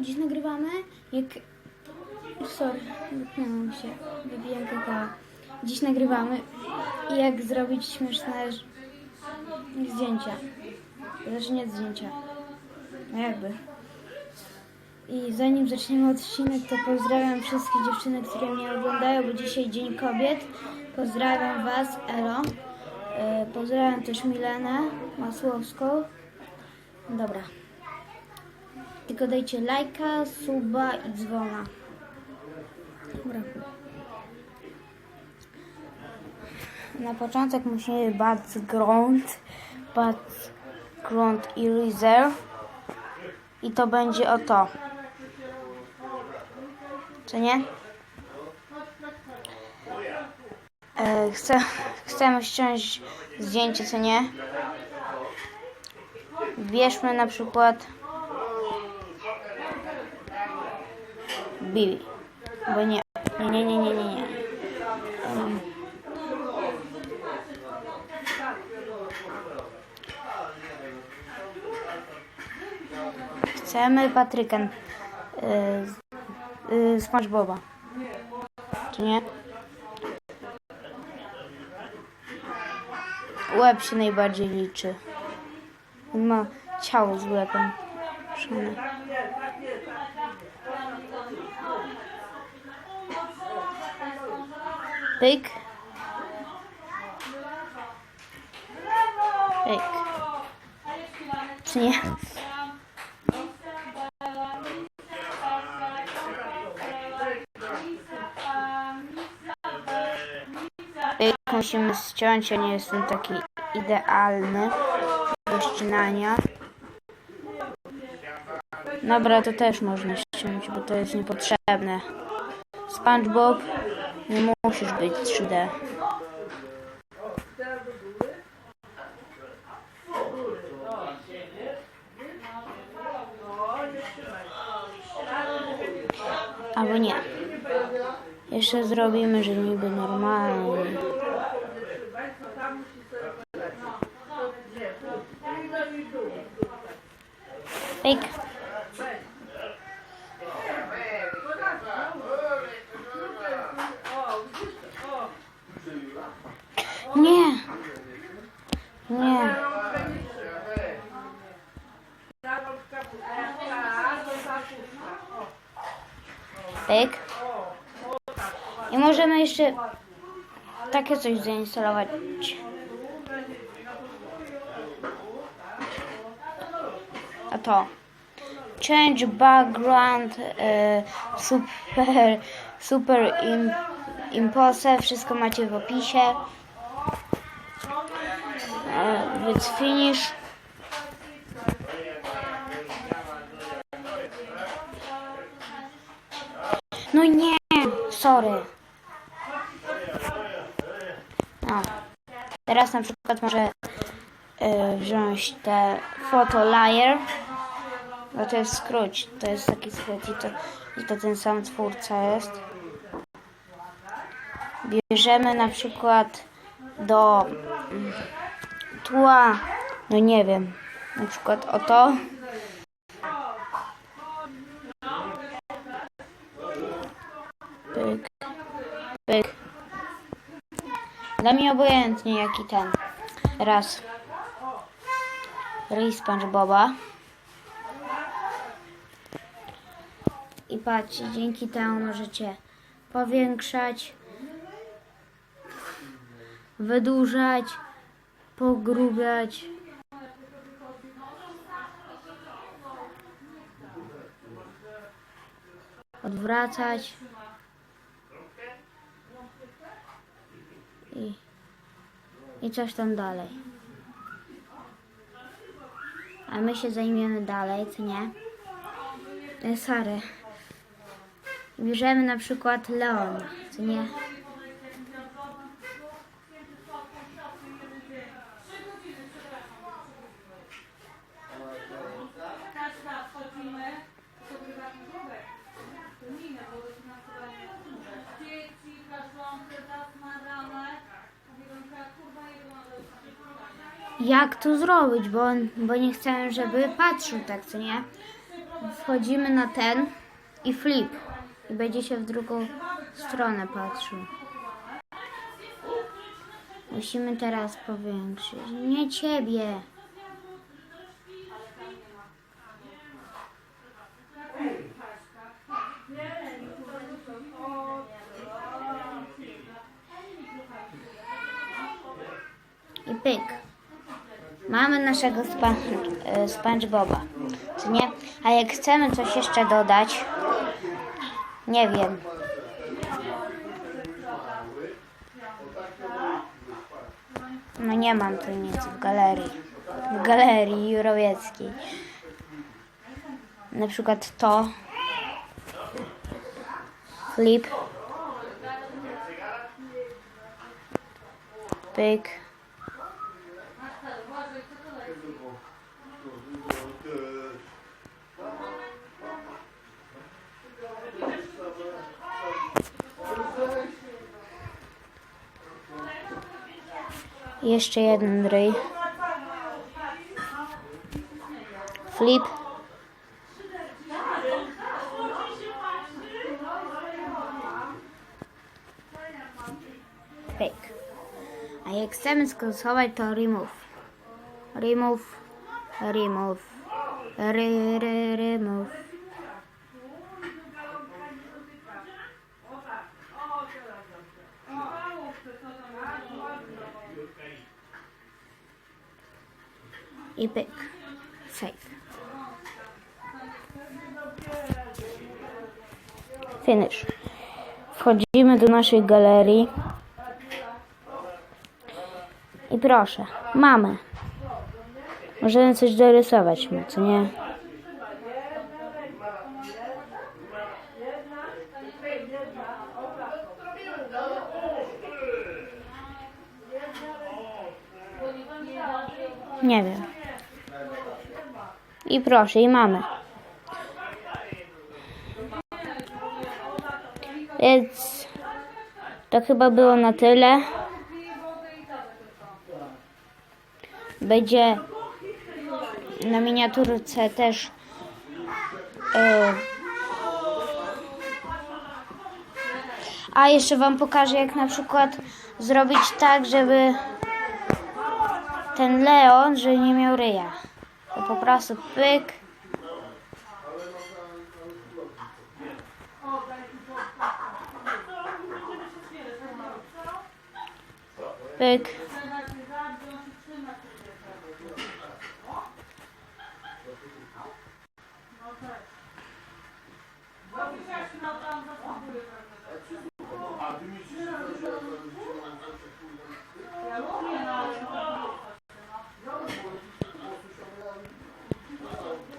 Dziś nagrywamy, jak... Sorry, wypnęłam się, wybiłem kakao. Dziś nagrywamy, jak zrobić śmieszne zdjęcia. Znaczy nie zdjęcia, no jakby. I zanim zaczniemy odcinek, to pozdrawiam wszystkie dziewczyny, które mnie oglądają, bo dzisiaj Dzień Kobiet. Pozdrawiam Was, Elo. E, Pozdrawiam też Milenę Masłowską. Dobra. Tylko dajcie lajka, suba i dzwona. Dobra. Na początek musimy background, background eraser i to będzie o to. Co nie? E, chcę, chcemy ściąć zdjęcie, co nie? Bierzmy na przykład Bibi. Bo nie. Nie, nie. Em. Chcemy Patryka. Y, y, SpongeBoba. Czy nie? Łeb się najbardziej liczy. On ma ciało z łebem. Szane. Pyk. Pyk. Czy nie? Pyk musimy ściąć, ja nie jestem taki idealny do ścinania. Dobra, to też można ściąć, bo to jest niepotrzebne. SpongeBob, nie musisz być 3D. Albo nie. Jeszcze zrobimy, że niby normalnie. Pyk. Nie. Nie. Pyk. I możemy jeszcze takie coś zainstalować. A to. Change background, e, super, super im, impose, wszystko macie w opisie. Więc finish. No nie, sorry. Teraz na przykład może e, wziąć te photo layer. No to jest skrót, to jest taki skrót i to, i to ten sam twórca jest. Bierzemy na przykład do mm, tła, no nie wiem, na przykład o to. Pyk, pyk. Dla mnie obojętnie jaki ten. Raz. Ryj SpongeBoba. I patrzcie, dzięki temu możecie powiększać, wydłużać, pogrubiać. Odwracać. I, I coś tam dalej. A my się zajmiemy dalej, co nie? E, Sorry. Bierzemy na przykład Leona, co nie? Jak to zrobić, bo, bo nie chcę, żeby patrzył tak, co nie? wchodzimy na ten i flip. I będzie się w drugą stronę patrzył. Musimy teraz powiększyć. Nie ciebie. I pyk. Mamy naszego e, SpongeBoba, co nie? A jak chcemy coś jeszcze dodać, nie wiem. No nie mam tu nic w galerii. W galerii Jurowieckiej. Na przykład to. Flip. Pyk. Jeszcze jeden ryj. Flip. Pyk. A jak chcemy skasuwać to remove. Remove. Remove. Ry, ry, remove. I pyk. Save. Finish. Wchodzimy do naszej galerii. I proszę, mamy. Możemy coś dorysować mu, co nie? Nie wiem. I proszę, i mamy. Więc to chyba było na tyle. Będzie na miniaturce też e, a jeszcze wam pokażę jak na przykład zrobić tak, żeby ten Leon, że nie miał ryja. To po prostu. Pyk.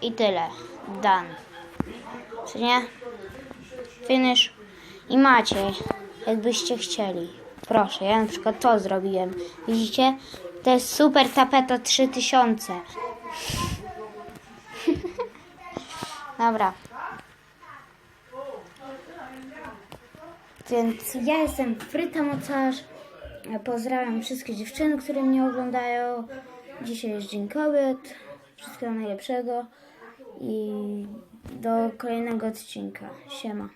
I tyle. Done. Co nie? Finish. I macie, jakbyście chcieli. Proszę, ja na przykład to zrobiłem. Widzicie? To jest super tapeta 3000. Dobra. Więc ja jestem Fryta Mocarz. Pozdrawiam wszystkie dziewczyny, które mnie oglądają. Dzisiaj jest Dzień Kobiet. Wszystkiego najlepszego i do kolejnego odcinka. Siema.